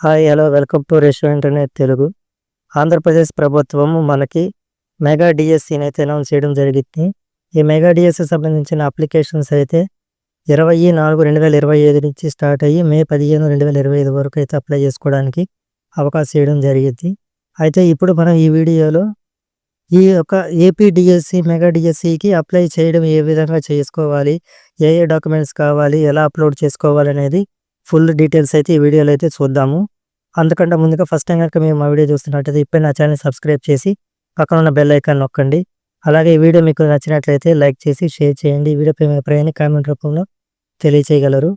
Hi hello welcome to restaurant అనేది తెలుగు. ఆంధ్రప్రదేశ్ ప్రభుత్వం మనకి మెగా డిఎస్సిని అయితే అనౌన్స్ చేయడం జరిగింది. ఈ మెగా డిఎస్సి సంబంధించిన అప్లికేషన్స్ అయితే ఇరవై నాలుగు రెండు వేల ఇరవై ఐదు నుంచి స్టార్ట్ అయ్యి మే పదిహేను రెండు వేల ఇరవై ఐదు వరకు అయితే అప్లై చేసుకోవడానికి అవకాశం ఇవ్వడం జరిగింది. అయితే ఇప్పుడు మనం ఈ వీడియోలో ఈ యొక్క ఏపీ డిఎస్సి మెగా డిఎస్సికి అప్లై చేయడం ఏ విధంగా చేసుకోవాలి ఏ ఏ డాక్యుమెంట్స్ కావాలి ఎలా అప్లోడ్ చేసుకోవాలి అనేది ఫుల్ డీటెయిల్స్ అయితే ఈ వీడియోలో అయితే చూద్దాము. అందుకంటే ముందుగా ఫస్ట్ టైం కనుక మేము మా వీడియో చూస్తున్నట్టయితే ఇప్పుడు నా ఛానల్ సబ్స్క్రైబ్ చేసి పక్కన ఉన్న బెల్ ఐకాన్ నొక్కండి. అలాగే ఈ వీడియో మీకు నచ్చినట్లయితే లైక్ చేసి షేర్ చేయండి. వీడియోపై మీ అభిప్రాయాన్ని కామెంట్ రూపంలో తెలియచేయగలరు.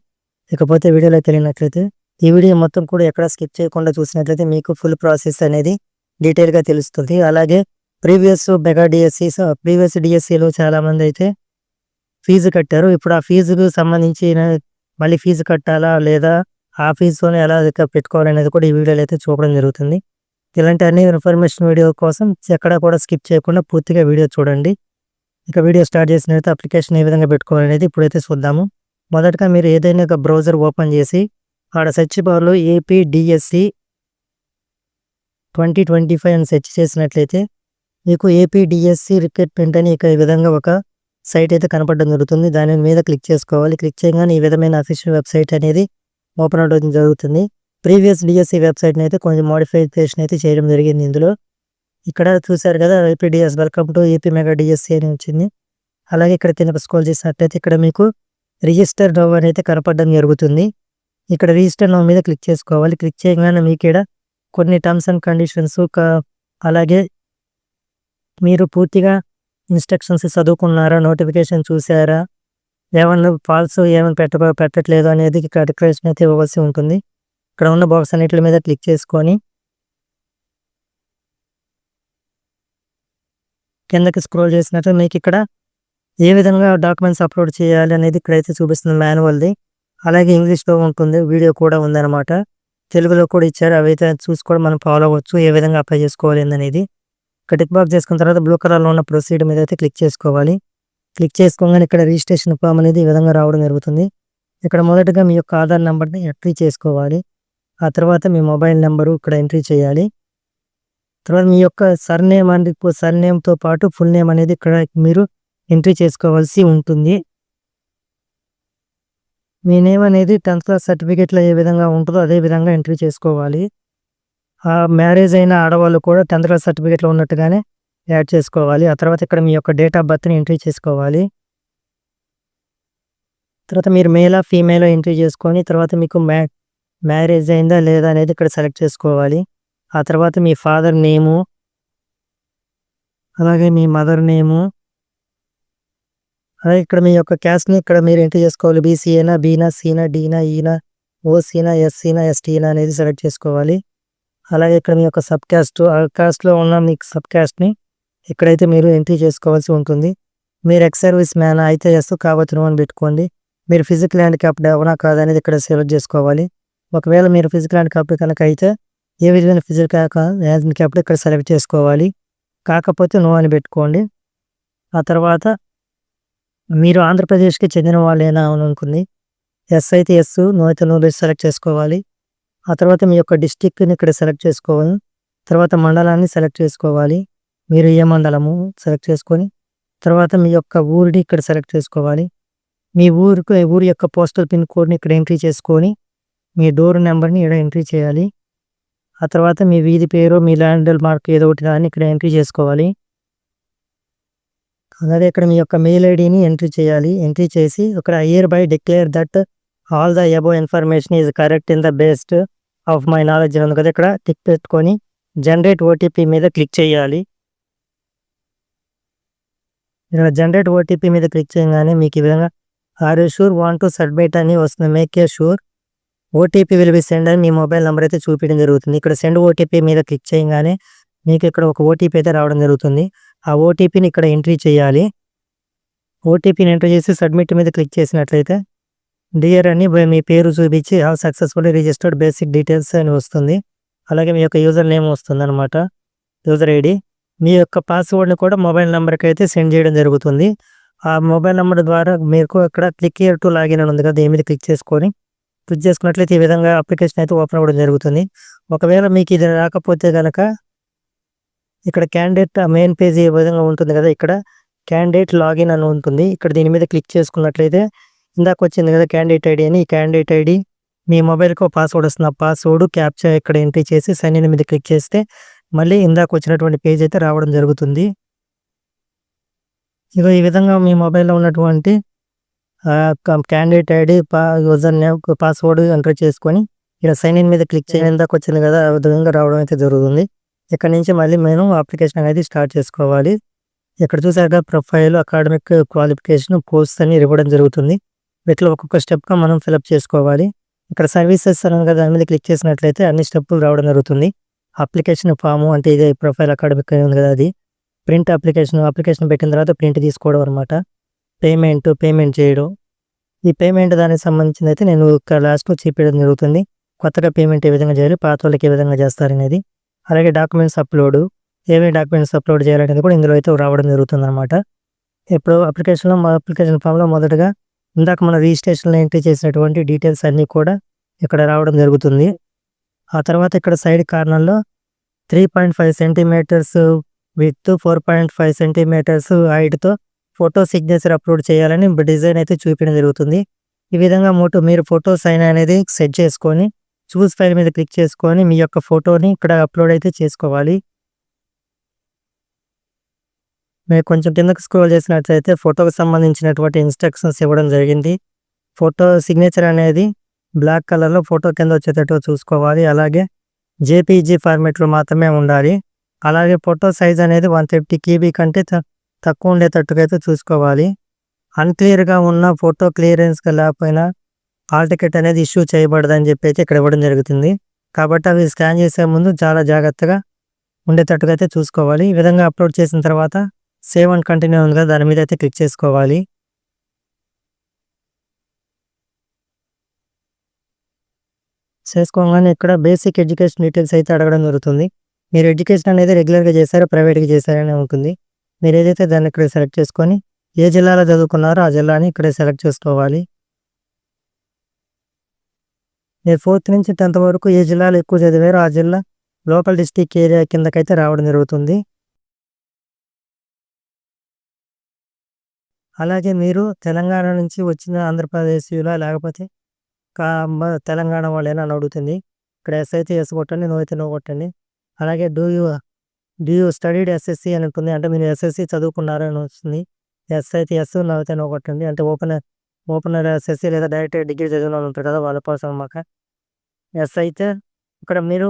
ఇకపోతే వీడియోలో తెలియనట్లయితే ఈ వీడియో మొత్తం కూడా ఎక్కడ స్కిప్ చేయకుండా చూసినట్లయితే మీకు ఫుల్ ప్రాసెస్ అనేది డీటెయిల్గా తెలుస్తుంది. అలాగే ప్రీవియస్ మెగా డిఎస్సిస్ ప్రీవియస్ డిఎస్సిలో చాలామంది అయితే ఫీజు కట్టారు. ఇప్పుడు ఆ ఫీజుకు సంబంధించిన మళ్ళీ ఫీజు కట్టాలా లేదా ఆ ఫీజుతోనే ఎలా పెట్టుకోవాలనేది కూడా ఈ వీడియోలో అయితే చూపడం జరుగుతుంది. ఇలాంటి అన్ని ఇన్ఫర్మేషన్ వీడియో కోసం ఎక్కడ కూడా స్కిప్ చేయకుండా పూర్తిగా వీడియో చూడండి. ఇక వీడియో స్టార్ట్ చేసినట్టు అప్లికేషన్ ఏ విధంగా పెట్టుకోవాలనేది ఇప్పుడైతే చూద్దాము. మొదటగా మీరు ఏదైనా ఒక బ్రౌజర్ ఓపెన్ చేసి ఆడ సెర్చ్ బార్లో AP DSC twenty twenty five అని సెర్చ్ చేసినట్లయితే మీకు ఏపీ డిఎస్సి రిక్రూట్మెంట్ అని ఇక ఈ విధంగా ఒక సైట్ అయితే కనపడడం జరుగుతుంది. దాని మీద క్లిక్ చేసుకోవాలి. క్లిక్ చేయగానే ఈ విధమైన అఫీషియల్ వెబ్సైట్ అనేది ఓపెన్ అవడం జరుగుతుంది. ప్రీవియస్ డిఎస్సి వెబ్సైట్ని అయితే కొంచెం మోడిఫికేషన్ అయితే చేయడం జరిగింది ఇందులో. ఇక్కడ చూసారు కదా APDS welcome to AP mega DSC అని వచ్చింది. అలాగే ఇక్కడ కింద స్కోల్ చేసినట్టయితే ఇక్కడ మీకు రిజిస్టర్ నవ్ అని అయితే కనపడడం జరుగుతుంది. ఇక్కడ రిజిస్టర్ నవ్ మీద క్లిక్ చేసుకోవాలి. క్లిక్ చేయగానే మీకు ఇక్కడ కొన్ని టర్మ్స్ అండ్ కండిషన్స్ అలాగే మీరు పూర్తిగా ఇన్స్ట్రక్షన్స్ చదువుకున్నారా? నోటిఫికేషన్ చూసారా ఏమన్నా ఫాల్స్ ఏమైనా పెట్ట పెట్టట్లేదు అనేది ఇక్కడ డిక్లరేషన్ అయితే ఇవ్వవలసి ఉంటుంది. ఇక్కడ ఉన్న బాక్స్ అన్నిటి మీద క్లిక్ చేసుకొని కిందకి స్క్రోల్ చేసినట్టు మీకు ఇక్కడ ఏ విధంగా డాక్యుమెంట్స్ అప్లోడ్ చేయాలి అనేది ఇక్కడైతే చూపిస్తుంది మాన్యువల్ది అలాగే ఇంగ్లీష్లో ఉంటుంది వీడియో కూడా ఉందన్నమాట. తెలుగులో కూడా ఇచ్చారు అవి అయితే చూసి కూడా మనం ఫాలో అవ్వచ్చు ఏ విధంగా అప్లై చేసుకోవాలి అనేది. ఇక్కడ టిక్ బాక్ చేసుకున్న తర్వాత బ్లూ కలర్లో ఉన్న ప్రొసీడ్ మీద అయితే క్లిక్ చేసుకోవాలి. క్లిక్ చేసుకోగానే ఇక్కడ రిజిస్ట్రేషన్ ఫామ్ అనేది ఈ విధంగా రావడం జరుగుతుంది. ఇక్కడ మొదటగా మీ యొక్క ఆధార్ నెంబర్ని ఎంట్రీ చేసుకోవాలి. ఆ తర్వాత మీ మొబైల్ నెంబరు ఇక్కడ ఎంట్రీ చేయాలి. తర్వాత మీ యొక్క సర్నేమ్ అనేది సర్నేమ్తో పాటు ఫుల్ నేమ్ అనేది ఇక్కడ మీరు ఎంట్రీ చేసుకోవాల్సి ఉంటుంది. మీ నేమ్ అనేది టెన్త్ క్లాస్ సర్టిఫికేట్లో ఏ విధంగా ఉంటుందో అదే విధంగా ఎంట్రీ చేసుకోవాలి. మ్యారేజ్ అయిన ఆడవాళ్ళు కూడా టెన్త్ క్లాస్ సర్టిఫికేట్లో ఉన్నట్టుగానే యాడ్ చేసుకోవాలి. ఆ తర్వాత ఇక్కడ మీ యొక్క డేట్ ఆఫ్ బర్త్ని ఎంట్రీ చేసుకోవాలి. తర్వాత మీరు మేలా ఫీమేల్ ఎంట్రీ చేసుకొని తర్వాత మీకు మ్యా మ్యారేజ్ అయిందా లేదా అనేది ఇక్కడ సెలెక్ట్ చేసుకోవాలి. ఆ తర్వాత మీ ఫాదర్ నేము అలాగే మీ మదర్ నేము అలాగే ఇక్కడ మీ యొక్క క్యాస్ట్ని ఇక్కడ మీరు ఎంట్రీ చేసుకోవాలి. బీసీఏనా బీనా సీనా డీనా ఈనా ఓసీనా ఎస్సీనా ఎస్టీనా అనేది సెలెక్ట్ చేసుకోవాలి. అలాగే ఇక్కడ మీ యొక్క సబ్ క్యాస్ట్ ఆ క్యాస్ట్లో ఉన్న మీ సబ్ క్యాస్ట్ని ఇక్కడైతే మీరు ఎంట్రీ చేసుకోవాల్సి ఉంటుంది మీరు ఎక్స్ సర్వీస్ మ్యాన్ అయితే ఎస్ కావచ్చు అని పెట్టుకోండి. మీరు ఫిజికల్ హ్యాండిక్యాప్డ్ అవునా కాదనేది ఇక్కడ సెలెక్ట్ చేసుకోవాలి. ఒకవేళ మీరు ఫిజికల్ హ్యాండిక్యాప్డ్ కనుక అయితే ఏ విధమైన ఫిజికల్ హ్యాండిక్యాప్డ్ ఇక్కడ సెలెక్ట్ చేసుకోవాలి. కాకపోతే నో అని పెట్టుకోండి. ఆ తర్వాత మీరు ఆంధ్రప్రదేశ్కి చెందిన వాళ్ళేనా అని అనుకుంది. ఎస్ అయితే ఎస్ నో అయితే నో సెలెక్ట్ చేసుకోవాలి. ఆ తర్వాత మీ యొక్క డిస్టిక్ని ఇక్కడ సెలెక్ట్ చేసుకోవాలి. తర్వాత మండలాన్ని సెలెక్ట్ చేసుకోవాలి. మీరు ఏ మండలము సెలెక్ట్ చేసుకొని తర్వాత మీ యొక్క ఊరిని ఇక్కడ సెలెక్ట్ చేసుకోవాలి. మీ ఊరికి ఊరి యొక్క పోస్టల్ పిన్ కోడ్ని ఇక్కడ ఎంట్రీ చేసుకొని మీ డోర్ నెంబర్ని ఇక్కడ ఎంట్రీ చేయాలి. ఆ తర్వాత మీ వీధి పేరు మీ ల్యాండ్ మార్క్ ఏదో ఒకటి దాన్ని ఇక్కడ ఎంట్రీ చేసుకోవాలి. అలాగే ఇక్కడ మీ యొక్క మెయిల్ ఐడిని ఎంట్రీ చేయాలి. ఎంట్రీ చేసి ఇక్కడ here by declare that all the above information is correct in the based of my knowledge ఉంది కదా ఇక్కడ టిక్ పెట్టుకొని జనరేట్ ఓటీపీ మీద క్లిక్ చేయాలి. ఇక్కడ జనరేట్ ఓటీపీ మీద క్లిక్ చేయగానే మీకు ఈ విధంగా are you sure want to submit అని వస్తుంది. Make a sure OTP will be send అని మీ మొబైల్ నెంబర్ అయితే చూపించడం జరుగుతుంది. ఇక్కడ సెండ్ ఓటీపీ మీద క్లిక్ చేయగానే మీకు ఇక్కడ ఒక ఓటీపీ అయితే రావడం జరుగుతుంది. ఆ ఓటీపీని ఇక్కడ ఎంట్రీ చేయాలి. ఓటీపీని ఎంట్రీ చేసి సబ్మిట్ మీద క్లిక్ చేసినట్లయితే డియర్ అని మీ పేరు చూపించి how successful registered basic details అని వస్తుంది. అలాగే మీ యొక్క యూజర్ నేమ్ వస్తుంది అనమాట యూజర్ ఐడి మీ యొక్క పాస్వర్డ్ని కూడా మొబైల్ నెంబర్కి అయితే సెండ్ చేయడం జరుగుతుంది. ఆ మొబైల్ నెంబర్ ద్వారా మీకు ఇక్కడ క్లిక్ ఇయర్ టు లాగిన్ అని ఉంది కదా దీని మీద క్లిక్ చేసుకొని క్లిక్ చేసుకున్నట్లయితే ఈ విధంగా అప్లికేషన్ అయితే ఓపెన్ అవ్వడం జరుగుతుంది. ఒకవేళ మీకు ఇది రాకపోతే కనుక ఇక్కడ క్యాండిడేట్ మెయిన్ పేజ్ ఈ విధంగా ఉంటుంది కదా ఇక్కడ క్యాండిడేట్ లాగిన్ అని ఉంటుంది. ఇక్కడ దీని మీద క్లిక్ చేసుకున్నట్లయితే ఇందాక వచ్చింది కదా క్యాండిడేట్ ఐడి అని ఈ క్యాండిడేట్ ఐడి మీ మొబైల్కి పాస్వర్డ్ వస్తుంది. ఆ పాస్వర్డ్ క్యాప్చర్ ఇక్కడ ఎంట్రీ చేసి సైన్ ఇన్ మీద క్లిక్ చేస్తే మళ్ళీ ఇందాక వచ్చినటువంటి పేజ్ అయితే రావడం జరుగుతుంది. ఇగో ఈ విధంగా మీ మొబైల్లో ఉన్నటువంటి క్యాండిడేట్ ఐడి పా యూజర్ నేమ్ పాస్వర్డ్ ఎంటర్ చేసుకొని ఇక్కడ సైన్ ఇన్ మీద క్లిక్ చేయడం ఇందాక వచ్చింది కదా ఆ విధంగా రావడం అయితే జరుగుతుంది. ఇక్కడ నుంచి మళ్ళీ మేము అప్లికేషన్ అనేది స్టార్ట్ చేసుకోవాలి. ఇక్కడ చూసాక ప్రొఫైల్ అకాడమిక్ క్వాలిఫికేషన్ పోస్ట్ అని ఇవ్వడం జరుగుతుంది. వీటిలో ఒక్కొక్క స్టెప్గా మనం ఫిలప్ చేసుకోవాలి. ఇక్కడ సర్వీసెస్ అనగా దాని మీద క్లిక్ చేసినట్లయితే అన్ని స్టెప్పులు రావడం జరుగుతుంది. అప్లికేషన్ ఫాము అంటే ఇదే ప్రొఫైల్ అకాడమిక్ ఉంది కదా అది. ప్రింట్ అప్లికేషన్ అప్లికేషన్ పెట్టిన తర్వాత ప్రింట్ తీసుకోవడం అనమాట పేమెంట్ పేమెంట్ చేయడం. ఈ పేమెంట్ దానికి సంబంధించింది అయితే నేను ఇక్కడ లాస్ట్లో చూపించడం జరుగుతుంది. కొత్తగా పేమెంట్ ఏ విధంగా చేయాలి పాత వాళ్ళకి ఏ విధంగా చేస్తారనేది అలాగే డాక్యుమెంట్స్ అప్లోడ్. ఏమేమి డాక్యుమెంట్స్ అప్లోడ్ చేయాలనేది కూడా ఇందులో అయితే రావడం జరుగుతుంది అనమాట ఇప్పుడు అప్లికేషన్లో మా అప్లికేషన్ ఫామ్లో మొదటగా ఇందాక మన రిజిస్ట్రేషన్లో ఎంట్రీ చేసినటువంటి డీటెయిల్స్ అన్నీ కూడా ఇక్కడ రావడం జరుగుతుంది. ఆ తర్వాత ఇక్కడ సైడ్ కార్నర్లో three point five centimetres with four point five centimetres హైట్తో photo signature upload చేయాలని డిజైన్ అయితే చూపించడం జరుగుతుంది. ఈ విధంగా మోటో మీరు ఫోటో సైన్ అనేది సెట్ చేసుకొని చూస్ ఫైల్ మీద క్లిక్ చేసుకొని మీ యొక్క ఫోటోని ఇక్కడ అప్లోడ్ అయితే చేసుకోవాలి. మీరు కొంచెం కిందకు స్క్రోల్ చేసినట్లయితే ఫోటోకి సంబంధించినటువంటి ఇన్స్ట్రక్షన్స్ ఇవ్వడం జరిగింది. ఫోటో సిగ్నేచర్ అనేది బ్లాక్ కలర్లో ఫోటో కింద వచ్చేటట్టు చూసుకోవాలి. అలాగే జేపీజీ ఫార్మేట్లో మాత్రమే ఉండాలి. అలాగే ఫోటో సైజ్ అనేది వన్ ఫిఫ్టీ కేబీ కంటే తక్కువ ఉండేటట్టుగా అయితే చూసుకోవాలి అన్క్లియర్గా ఉన్న ఫోటో క్లియరెన్స్గా లేకపోయినా హాల్ టికెట్ అనేది ఇష్యూ చేయబడదని చెప్పి అయితే ఇక్కడ ఇవ్వడం జరుగుతుంది. కాబట్టి అవి స్కాన్ చేసే ముందు చాలా జాగ్రత్తగా ఉండేటట్టుగా అయితే చూసుకోవాలి. ఈ విధంగా అప్లోడ్ చేసిన తర్వాత సేవ్ అండ్ కంటిన్యూ ఉంది కదా దాని మీద అయితే క్లిక్ చేసుకోవాలి. చేసుకోగానే ఇక్కడ బేసిక్ ఎడ్యుకేషన్ డీటెయిల్స్ అయితే అడగడం జరుగుతుంది. మీరు ఎడ్యుకేషన్ అనేది రెగ్యులర్గా చేశారో ప్రైవేట్గా చేశారనే ఉంటుంది. మీరు ఏదైతే దాన్ని ఇక్కడ సెలెక్ట్ చేసుకొని ఏ జిల్లాలో చదువుకున్నారో ఆ జిల్లాని ఇక్కడే సెలెక్ట్ చేసుకోవాలి. మీరు ఫోర్త్ నుంచి టెన్త్ వరకు ఏ జిల్లాలో ఎక్కువ చదివారో ఆ జిల్లా లోకల్ డిస్టిక్ ఏరియా కిందకైతే రావడం జరుగుతుంది. అలాగే మీరు తెలంగాణ నుంచి వచ్చిన ఆంధ్రప్రదేశీయులా లేకపోతే కా తెలంగాణ వాళ్ళేనా అని అడుగుతుంది. ఇక్కడ ఎస్ అయితే ఎస్ కొట్టండి నో అయితే నో కొట్టండి. అలాగే do you do you studied SSC అని ఉంటుంది అంటే మీరు ఎస్ఎస్సి చదువుకున్నారని అని వస్తుంది ఎస్ అయితే ఎస్ నో అయితే నో కొట్టండి. అంటే ఓపెన్ ఓపెనర్ ఎస్ఎస్సి లేదా డైరెక్ట్ డిగ్రీ చదివిన వాళ్ళు ఉంటారు కదా వాళ్ళ కోసం అన్నమాట. ఎస్ అయితే ఇక్కడ మీరు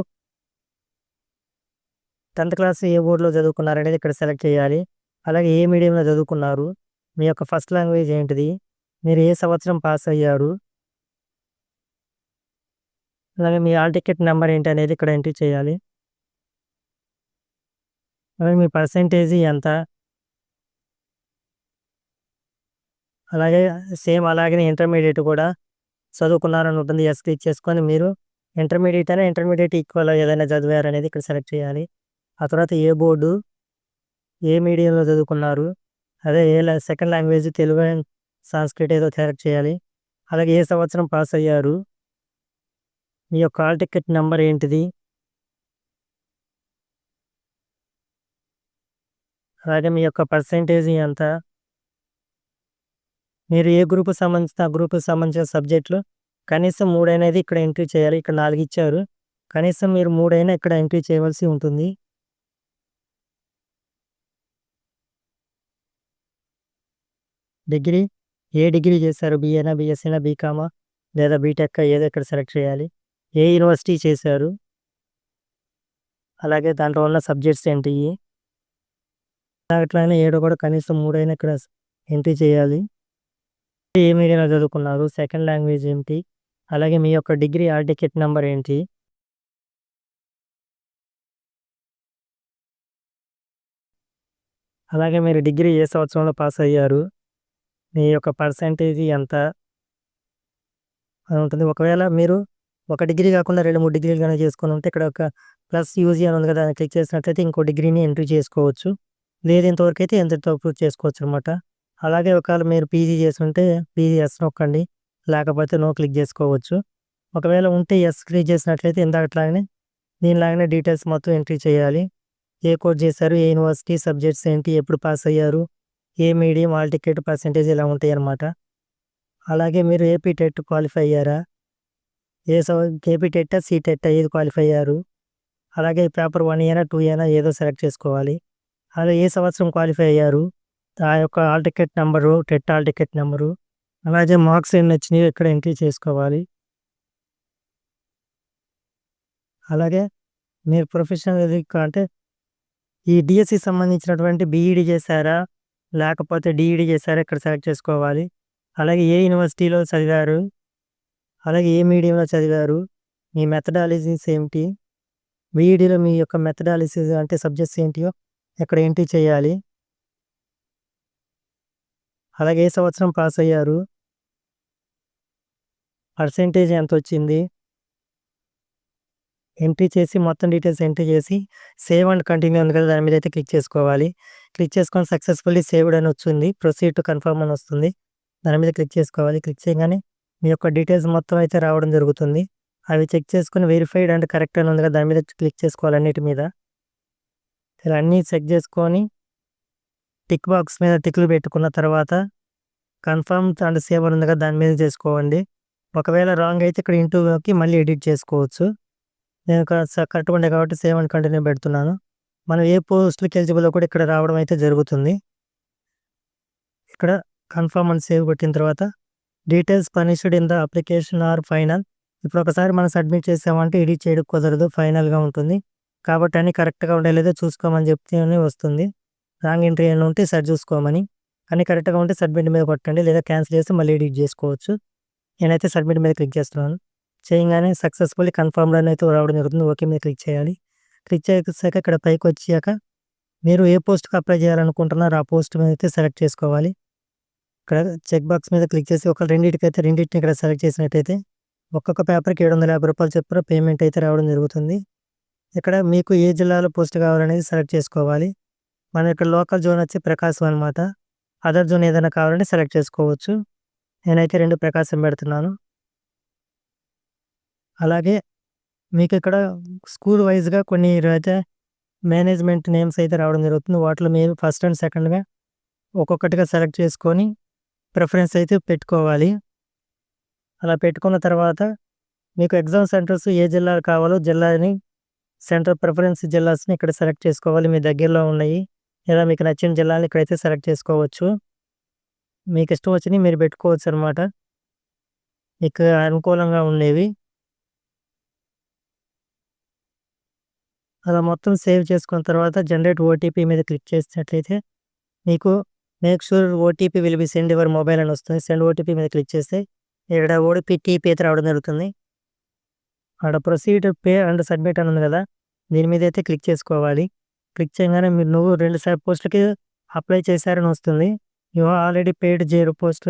టెన్త్ క్లాస్ ఏ బోర్డులో చదువుకున్నారనేది ఇక్కడ సెలెక్ట్ చేయాలి. అలాగే ఏ మీడియంలో చదువుకున్నారు? మీ యొక్క ఫస్ట్ లాంగ్వేజ్ ఏంటిది? మీరు ఏ సంవత్సరం పాస్ అయ్యారు? అలాగే మీ ఆల్ టికెట్ నెంబర్ ఏంటి అనేది ఇక్కడ ఎంట్రీ చేయాలి. అలాగే మీ పర్సంటేజ్ ఎంత? అలాగే సేమ్ అలాగే ఇంటర్మీడియట్ కూడా చదువుకున్నారని ఉంటుంది ఎస్ క్లిక్ చేసుకొని మీరు ఇంటర్మీడియట్ అయినా ఇంటర్మీడియట్ ఈక్వల్ ఏదైనా చదివారు అనేది ఇక్కడ సెలెక్ట్ చేయాలి. ఆ తర్వాత ఏ బోర్డు ఏ మీడియంలో చదువుకున్నారు? అదే ఏ second language Telugu and Sanskrit ఏదో సెలెక్ట్ చేయాలి. అలాగే ఏ సంవత్సరం పాస్ అయ్యారు? మీ యొక్క హాల్ టికెట్ నెంబర్ ఏంటిది? అలాగే మీ యొక్క పర్సంటేజ్ ఎంత? మీరు ఏ గ్రూప్కి సంబంధించిన ఆ గ్రూప్కి సంబంధించిన సబ్జెక్టులు కనీసం మూడైనది ఇక్కడ ఎంట్రీ చేయాలి. ఇక్కడ నాలుగు ఇచ్చారు. కనీసం మీరు మూడైనా ఇక్కడ ఎంట్రీ చేయవలసి ఉంటుంది. డిగ్రీ ఏ డిగ్రీ చేశారు? బిఏనా బిఎస్సీనా బీకామా లేదా బీటెక్ ఏదో ఇక్కడ సెలెక్ట్ చేయాలి. ఏ యూనివర్సిటీ చేశారు? అలాగే దాంట్లో ఉన్న సబ్జెక్ట్స్ ఏంటి? అట్లయినా ఏడో కూడా కనీసం మూడైనా ఇక్కడ ఎంట్రీ చేయాలి. ఏ మీడియంలో చదువుకున్నారు? సెకండ్ లాంగ్వేజ్ ఏంటి? అలాగే మీ యొక్క డిగ్రీ ఆర్ టికెట్ నెంబర్ ఏంటి? అలాగే మీరు డిగ్రీ ఏ సంవత్సరంలో పాస్ అయ్యారు? మీ యొక్క పర్సంటేజ్ ఎంత? అని ఉంటుంది ఒకవేళ మీరు ఒక డిగ్రీ కాకుండా రెండు మూడు డిగ్రీలు కానీ చేసుకొని ఉంటే ఇక్కడ ఒక ప్లస్ యూజీ అని ఉంది కదా క్లిక్ చేసినట్లయితే ఇంకో డిగ్రీని ఎంట్రీ చేసుకోవచ్చు. లేదు ఇంతవరకు అయితే ఎంతతో ప్రూఫ్ చేసుకోవచ్చు అనమాట అలాగే ఒకవేళ మీరు పీజీ చేస్తుంటే పీజీ ఎస్ నొక్కండి. లేకపోతే నో క్లిక్ చేసుకోవచ్చు. ఒకవేళ ఉంటే ఎస్ క్లిక్ చేసినట్లయితే ఇందాకట్లాగానే దీనిలాగానే డీటెయిల్స్ మొత్తం ఎంట్రీ చేయాలి. ఏ కోర్స్ చేశారు? ఏ యూనివర్సిటీ సబ్జెక్ట్స్ ఏంటి? ఎప్పుడు పాస్ అయ్యారు? ఏ మీడియం ఆల్ టికెట్ పర్సెంటేజ్ ఇలా ఉంటాయి అన్నమాట అలాగే మీరు ఏపీ టెట్ క్వాలిఫై అయ్యారా? ఏ సవ ఏపీ టెట్టా సీ టెట్టా ఏది క్వాలిఫై అయ్యారు? అలాగే పేపర్ వన్ ఇయర్ టూ అయినా ఏదో సెలెక్ట్ చేసుకోవాలి. అలాగే ఏ సంవత్సరం క్వాలిఫై అయ్యారు? ఆ యొక్క hall ticket number TET hall ticket number అలాగే మార్క్స్ ఎన్ని వచ్చినాయో ఇక్కడ ఎంట్రీ చేసుకోవాలి. అలాగే మీరు ప్రొఫెషనల్ అంటే ఈ డిఎస్సి సంబంధించినటువంటి బీఈడి చేశారా? లేకపోతే డిఈడి చేశారు ఇక్కడ సెలెక్ట్ చేసుకోవాలి. అలాగే ఏ యూనివర్సిటీలో చదివారు? అలాగే ఏ మీడియంలో చదివారు? మీ మెథడాలజీస్ ఏమిటి బీఈడిలో మీ యొక్క మెథడాలజీస్ అంటే సబ్జెక్ట్స్ ఏంటియో ఇక్కడ ఎంట్రీ చేయాలి? అలాగే ఏ సంవత్సరం పాస్ అయ్యారు? పర్సెంటేజ్ ఎంత వచ్చింది ఎంట్రీ చేసి మొత్తం డీటెయిల్స్ ఎంట్రీ చేసి సేవ్ అండ్ కంటిన్యూ ఉంది కదా దాని మీద అయితే క్లిక్ చేసుకోవాలి. క్లిక్ చేసుకొని సక్సెస్ఫుల్లీ సేవ్డ్ అని వచ్చింది. ప్రొసీడ్ టు కన్ఫర్మ్ అని వస్తుంది. దాని మీద క్లిక్ చేసుకోవాలి. క్లిక్ చేయగానే మీ యొక్క డీటెయిల్స్ మొత్తం అయితే రావడం జరుగుతుంది. అవి చెక్ చేసుకుని వెరిఫైడ్ అండ్ కరెక్ట్ అని ఉంది కదా దాని మీద క్లిక్ చేసుకోవాలి అన్నిటి మీద. ఇలా అన్నీ చెక్ చేసుకొని టిక్ బాక్స్ మీద టిక్లు పెట్టుకున్న తర్వాత కన్ఫర్మ్ అండ్ సేవ్ అని ఉంది కదా దాని మీద చేసుకోండి. ఒకవేళ రాంగ్ అయితే ఇక్కడ ఇంటూకి మళ్ళీ ఎడిట్ చేసుకోవచ్చు. నేను కరెక్ట్గా ఉండే కాబట్టి సేవ్ అండ్ కంటిన్యూ పెడుతున్నాను. మనం ఏ పోస్ట్కి ఎలిజిబుల్ కూడా ఇక్కడ రావడం అయితే జరుగుతుంది. ఇక్కడ కన్ఫర్మ్ అండ్ సేవ్ కొట్టిన తర్వాత details finished in the application are final. ఇప్పుడు ఒకసారి మనం సబ్మిట్ చేసామంటే ఎడిట్ చేయడం కుదరదు ఫైనల్గా ఉంటుంది. కాబట్టి అన్ని కరెక్ట్గా ఉండేలేదో చూసుకోమని చెప్తే వస్తుంది. రాంగ్ ఎంట్రీ అని ఉంటే సరి చూసుకోమని. అన్ని కరెక్ట్గా ఉంటే సబ్మిట్ మీద కొట్టండి లేదా క్యాన్సిల్ చేసి మళ్ళీ ఎడిట్ చేసుకోవచ్చు. నేనైతే సబ్మిట్ మీద క్లిక్ చేస్తున్నాను. చేయగానే సక్సెస్ఫుల్లీ కన్ఫర్మ్డ్ అని అయితే రావడం జరుగుతుంది. ఓకే మీద క్లిక్ చేయాలి. క్లిక్ చేసాక ఇక్కడ పైకి వచ్చాక మీరు ఏ పోస్ట్కి అప్లై చేయాలనుకుంటున్నారో ఆ పోస్ట్ మీద అయితే సెలెక్ట్ చేసుకోవాలి. ఇక్కడ చెక్ బాక్స్ మీద క్లిక్ చేసి ఒక రెండింటికి అయితే రెండింటిని ఇక్కడ సెలెక్ట్ చేసినట్టయితే ఒక్కొక్క పేపర్కి ఏడు వందల యాభై రూపాయలు చెప్పిన పేమెంట్ అయితే రావడం జరుగుతుంది. ఇక్కడ మీకు ఏ జిల్లాలో పోస్ట్ కావాలనేది సెలెక్ట్ చేసుకోవాలి. మన ఇక్కడ లోకల్ జోన్ వచ్చి ప్రకాశం అనమాట అదర్ జోన్ ఏదైనా కావాలంటే సెలెక్ట్ చేసుకోవచ్చు. నేనైతే రెండు ప్రకాశం పెడుతున్నాను. అలాగే మీకు ఇక్కడ స్కూల్ వైజ్గా కొన్ని అయితే మేనేజ్మెంట్ నేమ్స్ అయితే రావడం జరుగుతుంది. వాటిలో మీరు ఫస్ట్ అండ్ సెకండ్గా ఒక్కొక్కటిగా సెలెక్ట్ చేసుకొని ప్రిఫరెన్స్ అయితే పెట్టుకోవాలి. అలా పెట్టుకున్న తర్వాత మీకు ఎగ్జామ్ సెంటర్స్ ఏ జిల్లా కావాలో జిల్లాని సెంటర్ ప్రిఫరెన్స్ జిల్లాస్ని ఇక్కడ సెలెక్ట్ చేసుకోవాలి. మీ దగ్గరలో ఉన్నాయి. లేదా మీకు నచ్చిన జిల్లాని ఇక్కడైతే సెలెక్ట్ చేసుకోవచ్చు. మీకు ఇష్టం వచ్చినవి మీరు పెట్టుకోవచ్చు అనమాట మీకు అనుకూలంగా ఉండేవి. అలా మొత్తం సేవ్ చేసుకున్న తర్వాత జనరేట్ ఓటీపీ మీద క్లిక్ చేసినట్లయితే మీకు make sure OTP will be send your mobile అని వస్తుంది. సెండ్ ఓటీపీ మీద క్లిక్ చేస్తే ఇక్కడ ఓటీపీ టీపీ అయితే రావడం జరుగుతుంది. అక్కడ ప్రొసీడ్ పే అండ్ సబ్మిట్ అని ఉంది కదా దీని మీద అయితే క్లిక్ చేసుకోవాలి. క్లిక్ చేయగానే మీరు నువ్వు రెండు సార్ పోస్టులకి అప్లై చేశారని వస్తుంది. You already paid zero post.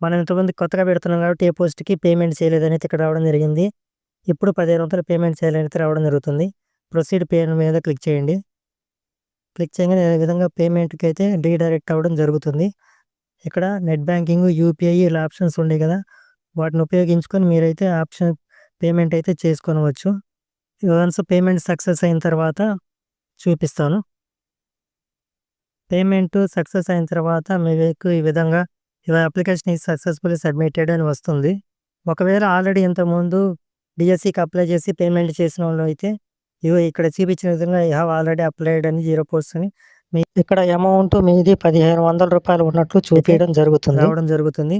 మనం ఇంతమంది కొత్తగా పెడుతున్నాం కాబట్టి ఏ పోస్ట్కి పేమెంట్ చేయలేదని అయితే ఇక్కడ రావడం జరిగింది. ఇప్పుడు పదిహేను వందలు పేమెంట్ చేయాలని అయితే రావడం జరుగుతుంది. ప్రొసీడ్ పే మీద క్లిక్ చేయండి. క్లిక్ చేయగానే ఈ విధంగా పేమెంట్కి అయితే రీడైరెక్ట్ అవ్వడం జరుగుతుంది. ఇక్కడ నెట్ బ్యాంకింగ్ యూపీఐ ఇలా ఆప్షన్స్ ఉన్నాయి కదా వాటిని ఉపయోగించుకొని మీరైతే ఆప్షన్ పేమెంట్ అయితే చేసుకోవచ్చు. వన్స్ పేమెంట్ సక్సెస్ అయిన తర్వాత చూపిస్తాను. పేమెంట్ సక్సెస్ అయిన తర్వాత మీకు ఈ విధంగా ఇలా అప్లికేషన్ ఈ సక్సెస్ఫుల్లీ సబ్మిటెడ్ అని వస్తుంది. ఒకవేళ ఆల్రెడీ ఇంతకుముందు డిఎస్సికి అప్లై చేసి పేమెంట్ చేసిన వాళ్ళు అయితే ఇగో ఇక్కడ చూపించిన విధంగా ఐ హావ్ ఆల్రెడీ అప్లైడ్ అని జీరో పోస్ట్ అని. మీ ఇక్కడ అమౌంట్ మీది పదిహేను వందల రూపాయలు ఉన్నట్లు చూపించడం జరుగుతుంది. రావడం జరుగుతుంది.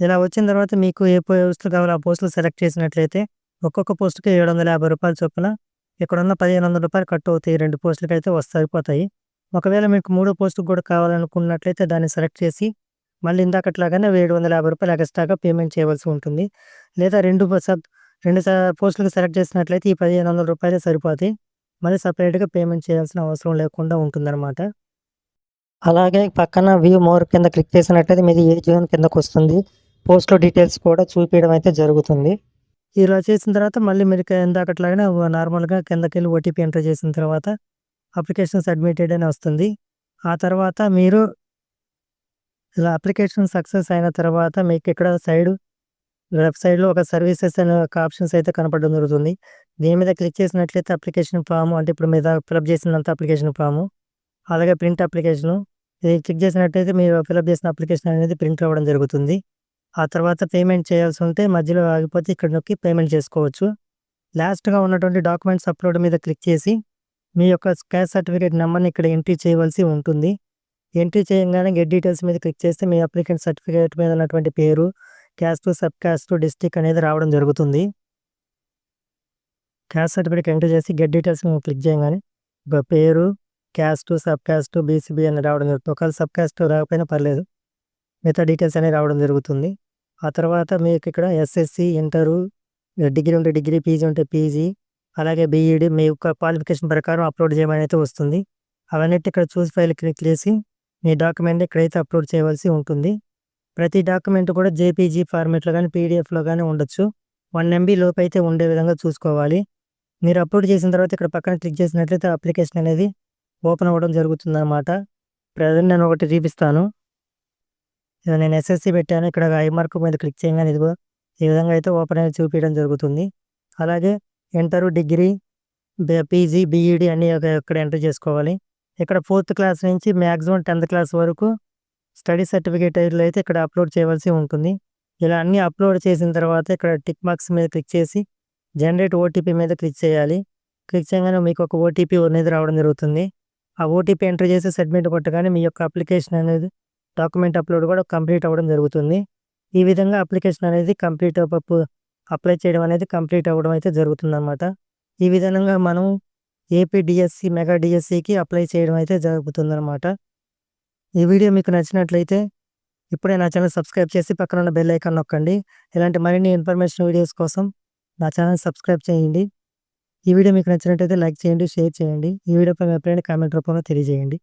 ఇలా వచ్చిన తర్వాత మీకు ఏ పోస్టులు కావాలో ఆ పోస్టులు సెలెక్ట్ చేసినట్లయితే ఒక్కొక్క పోస్ట్కి ఏడు వందల యాభై రూపాయలు చొప్పున ఇక్కడ ఉన్న పదిహేను వందల రూపాయలు కట్ అవుతాయి. రెండు పోస్టులకి అయితే వస్తాయిపోతాయి ఒకవేళ మీకు మూడో పోస్టుకు కూడా కావాలనుకున్నట్లయితే దాన్ని సెలెక్ట్ చేసి మళ్ళీ ఇందాకట్లాగానే ఏడు వందల యాభై రూపాయలు ఎక్స్ట్రాగా పేమెంట్ చేయవలసి ఉంటుంది. లేదా రెండు సబ్ రెండు పోస్టులకు సెలెక్ట్ చేసినట్లయితే ఈ పదిహేను వందల రూపాయలే సరిపోతాయి. మళ్ళీ సపరేట్గా పేమెంట్ చేయాల్సిన అవసరం లేకుండా ఉంటుందన్నమాట. అలాగే పక్కన వ్యూ మోర్ కింద క్లిక్ చేసినట్లయితే మీది ఏ జోన్ కిందకు వస్తుంది పోస్ట్లో డీటెయిల్స్ కూడా చూపించడం అయితే జరుగుతుంది. ఇలా చేసిన తర్వాత మళ్ళీ మీరు ఇందాకట్లాగానే నార్మల్గా కిందకి వెళ్ళి ఓటీపీ ఎంటర్ చేసిన తర్వాత అప్లికేషన్ సబ్మిటెడ్ అని వస్తుంది. ఆ తర్వాత మీరు ఇలా అప్లికేషన్ సక్సెస్ అయిన తర్వాత మీకు ఇక్కడ సైడ్ లెఫ్ట్ సైడ్‌లో ఒక సర్వీసెస్ అనే ఒక ఆప్షన్స్ అయితే కనపడడం జరుగుతుంది. దీని మీద క్లిక్ చేసినట్లయితే అప్లికేషన్ ఫామ్ అంటే ఇప్పుడు మీద ఫిలప్ చేసినంత అప్లికేషన్ ఫాము అలాగే ప్రింట్ అప్లికేషను. ఇది క్లిక్ చేసినట్టయితే మీరు ఫిలప్ చేసిన అప్లికేషన్ అనేది ప్రింట్ అవ్వడం జరుగుతుంది. ఆ తర్వాత పేమెంట్ చేయాల్సి ఉంటే మధ్యలో ఆగిపోతే ఇక్కడ నొక్కి పేమెంట్ చేసుకోవచ్చు. లాస్ట్‌గా ఉన్నటువంటి డాక్యుమెంట్స్ అప్‌లోడ్ మీద క్లిక్ చేసి మీ యొక్క క్యాష్ సర్టిఫికేట్ నెంబర్ని ఇక్కడ ఎంట్రీ చేయవలసి ఉంటుంది. ఎంట్రీ చేయంగానే గెట్ డీటెయిల్స్ మీద క్లిక్ చేస్తే మీ అప్లికెంట్ సర్టిఫికేట్ మీద ఉన్నటువంటి పేరు, క్యాస్ట్, సబ్ క్యాస్ట్, డిస్టిక్ అనేది రావడం జరుగుతుంది. క్యాస్ట్ సర్టిఫికేట్ ఎంటర్ చేసి గెట్ డీటెయిల్స్ మేము క్లిక్ చేయగానే పేరు, క్యాస్ట్, సబ్ క్యాస్ట్, బీసీబీ అని రావడం జరుగుతుంది. ఒకవేళ సబ్ క్యాస్ట్ రాకపోయినా పర్లేదు. మిగతా డీటెయిల్స్ అనేవి రావడం జరుగుతుంది. ఆ తర్వాత మీకు ఇక్కడ ఎస్ఎస్‌సి, ఇంటరు, డిగ్రీ ఉంటే డిగ్రీ, పీజీ ఉంటే పీజీ, అలాగే బీఈడీ మీ యొక్క క్వాలిఫికేషన్ ప్రకారం అప్‌లోడ్ చేయమని అయితే వస్తుంది. అవన్నీ ఇక్కడ చూసి ఫైల్ క్లిక్ చేసి మీ డాక్యుమెంట్ ఇక్కడైతే అప్‌లోడ్ చేయవలసి ఉంటుంది. ప్రతి డాక్యుమెంట్ కూడా జేపీజీ ఫార్మేట్లో కానీ పీడీఎఫ్‌లో కానీ ఉండొచ్చు. వన్ ఎంబీ లోపైతే ఉండే విధంగా చూసుకోవాలి. మీరు అప్‌లోడ్ చేసిన తర్వాత ఇక్కడ పక్కన క్లిక్ చేసినట్లయితే అప్లికేషన్ అనేది ఓపెన్ అవ్వడం జరుగుతుందన్నమాట. ప్రజెంట్ నేను ఒకటి చూపిస్తాను. ఇది నేను ఎస్ఎస్‌సి పెట్టాను. ఇక్కడ ఐ మార్క్ మీద క్లిక్ చేయగానే ఇదిగో ఈ విధంగా అయితే ఓపెన్ అనేది చూపించడం జరుగుతుంది. అలాగే ఇంటర్ డిగ్రీ, పీజీ, బీఈడీ అన్నీ ఒక ఇక్కడ ఎంటర్ చేసుకోవాలి. ఇక్కడ ఫోర్త్ క్లాస్ నుంచి మ్యాక్సిమం టెన్త్ క్లాస్ వరకు స్టడీ సర్టిఫికేట్ అయితే ఇక్కడ అప్‌లోడ్ చేయవలసి ఉంటుంది. ఇలా అన్నీ అప్‌లోడ్ చేసిన తర్వాత ఇక్కడ టిక్ మార్క్స్ మీద క్లిక్ చేసి జనరేట్ ఓటీపీ మీద క్లిక్ చేయాలి. క్లిక్ చేయగానే మీకు ఒక ఓటీపీ అనేది రావడం జరుగుతుంది. ఆ ఓటీపీ ఎంటర్ చేసి సబ్మిట్ కొట్టగానే మీ యొక్క అప్లికేషన్ అనేది డాక్యుమెంట్ అప్‌లోడ్ కూడా కంప్లీట్ అవ్వడం జరుగుతుంది. ఈ విధంగా అప్లికేషన్ అనేది కంప్లీట్ అప్లై చేయడం అనేది కంప్లీట్ అవ్వడం అయితే జరుగుతుందన్నమాట. ఈ విధంగా మనం ఏపీ డిఎస్సి మెగా డీఎస్సీకి అప్లై చేయడం అయితే జరుగుతుందన్నమాట. ఈ వీడియో మీకు నచ్చినట్లయితే ఇప్పుడే నా ఛానల్ సబ్స్క్రైబ్ చేసి పక్కన ఉన్న బెల్ ఐకాన్ నొక్కండి. ఇలాంటి మరిన్ని ఇన్ఫర్మేషన్ వీడియోస్ కోసం నా ఛానల్ సబ్స్క్రైబ్ చేయండి. ఈ వీడియో మీకు నచ్చినట్లయితే లైక్ చేయండి, షేర్ చేయండి. ఈ వీడియోపై మీ అభిప్రాయాన్ని కామెంట్ రూపంలో తెలియజేయండి.